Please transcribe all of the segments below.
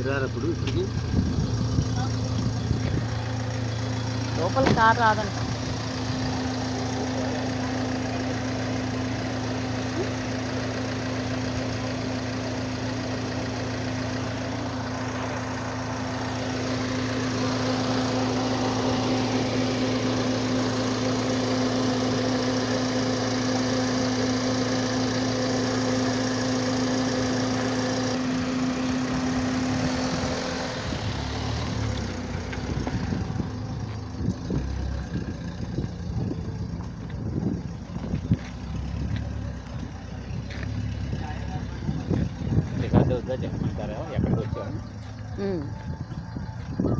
మీరారప్పుడు ఇప్పటికి. లోపల కార్ రాదంట.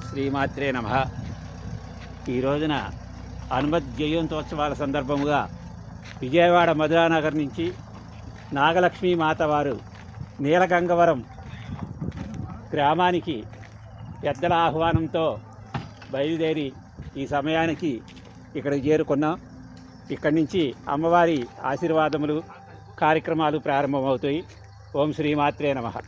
శ్రీమాత్రే నమ. ఈ రోజున హనుమత్ జయంతోత్సవాల సందర్భముగా విజయవాడ మధురానగర్ నుంచి నాగలక్ష్మీ మాత వారు నీలగంగవరం గ్రామానికి పెద్దల ఆహ్వానంతో బయలుదేరి ఈ సమయానికి ఇక్కడికి చేరుకున్నాం. ఇక్కడి నుంచి అమ్మవారి ఆశీర్వాదములు కార్యక్రమాలు ప్రారంభమవుతాయి. ఓం శ్రీమాత్రే నమః.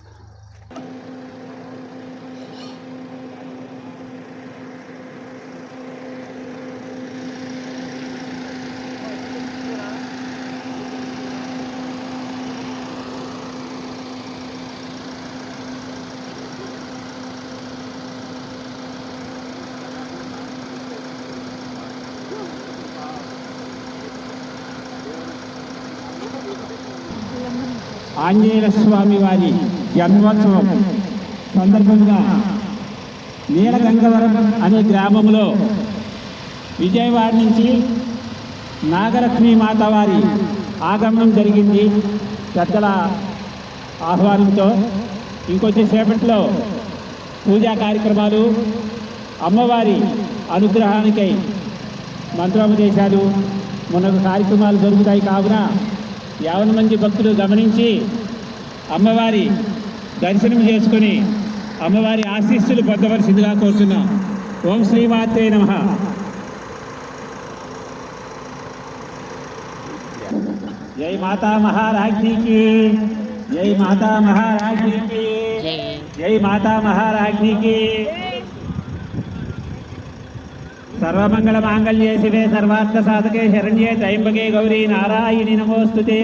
ఆంజనేయ స్వామి వారి జన్మోత్సవం సందర్భంగా నీలగంగవరం అనే గ్రామంలో విజయవాడ నుంచి నాగలక్ష్మి మాత వారి ఆగమనం జరిగింది. పెద్దల ఆహ్వానంతో ఇంకొద్ది సేపట్లో పూజా కార్యక్రమాలు అమ్మవారి అనుగ్రహానికై మంత్రోపదేశాలు మొన్న కార్యక్రమాలు జరుగుతాయి కావున యావన మంది భక్తులు గమనించి అమ్మవారి దర్శనం చేసుకొని అమ్మవారి ఆశీస్సులు పొందవలసిందిగా కోరుతున్నాం. ఓం శ్రీమాతే నమ. జై మాతా మహారాజ్ఞికి జై మాతా మహారాజ్ఞికి జై మాతా మహారాజ్ఞికి సర్వమంగళ మాంగళ్యే శివే సర్వార్థ సాధకే శరణ్యే త్రయంబకే గౌరీ నారాయణి నమోస్తుతే.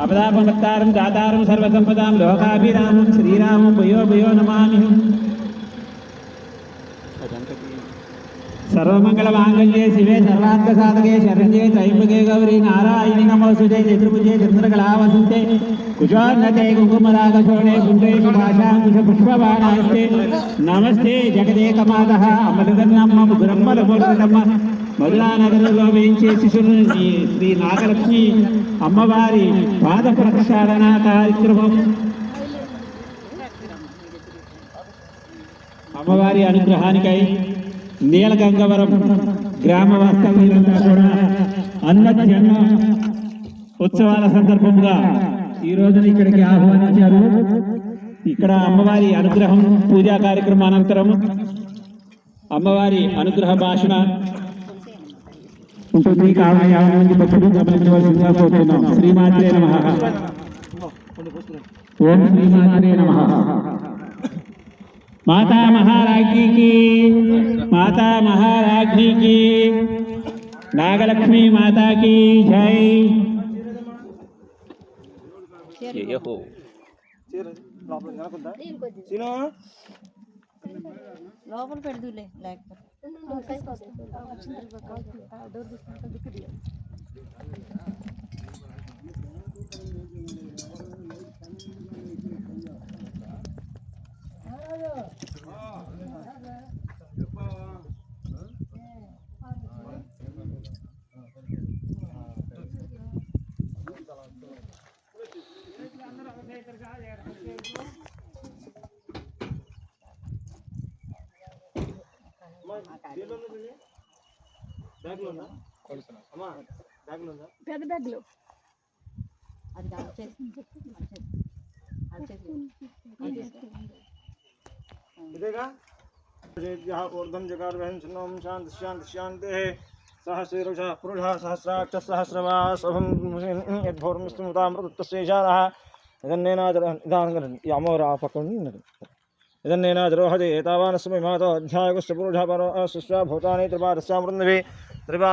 అపదాపమత్తారం దాతారం సర్వసంపదాం లోకాభిరామం శ్రీరామం భయో భయో నమామి. సర్వమంగళ మాంగళ్యే శివే సర్వార్థ సాధకే శరణ్యే త్రయంబకే గౌరీ నారాయణి నమోస్తుతే చతుర్భుజే చంద్రకళావసంతే కుజోన్నతే కుంకుమరాగశోణే కుంటే భాషాంకుశ పుష్పబాణాస్తే. నమస్తే జగదేకమాత అమృతన్నమ్మ ముగ్గురమ్మల మూలమ్మ మధురానగరంలో వేయించే శిశును శ్రీ నాగలక్ష్మి అమ్మవారి పాద ప్రక్షాళన కార్యక్రమం. అమ్మవారి అనుగ్రహానికై నీలగంగవరం గ్రామ వాస్తవ్యులంతా కూడా అన్నజన్మ ఉత్సవాల సందర్భంగా ఈ రోజున ఇక్కడికి ఆహ్వానించారు. ఇక్కడ అమ్మవారి అనుగ్రహం పూజా కార్యక్రమం అనంతరం అమ్మవారి అనుగ్రహ భాషణ ఉంటుంది. కావున యాభై మంది భక్తులు గమనించవలసిందిగా కోరుతున్నాం. శ్రీమాత్రే నమ. ఓం శ్రీమాత్రే నమ. మాతా మహారాజ్ఞికి మాతా మహారాజ్ఞికి నాగలక్ష్మి మాతాకి జై జయహో లోపల పెడుదులే లేకపోతే పెద్ద బ్యాగ్లో అది కాదు చేసి అది చేసి ఇదేగా ఊర్ధం జగార్ వహంసనం శాంతి శాంతి శాంతి సహస్రశ పురుష ఇదన్నేనాచరో నిదానంగా ఈ అమ్మవారు ఆ పక్క ఉన్నది ఇదన్నేనాచరోహజే ఏతావానస్మి మాతో అధ్యాయకుష్ట పురుష పరో సుష్ట భూతాని త్రిపాదశ్యామృందవి త్రిపా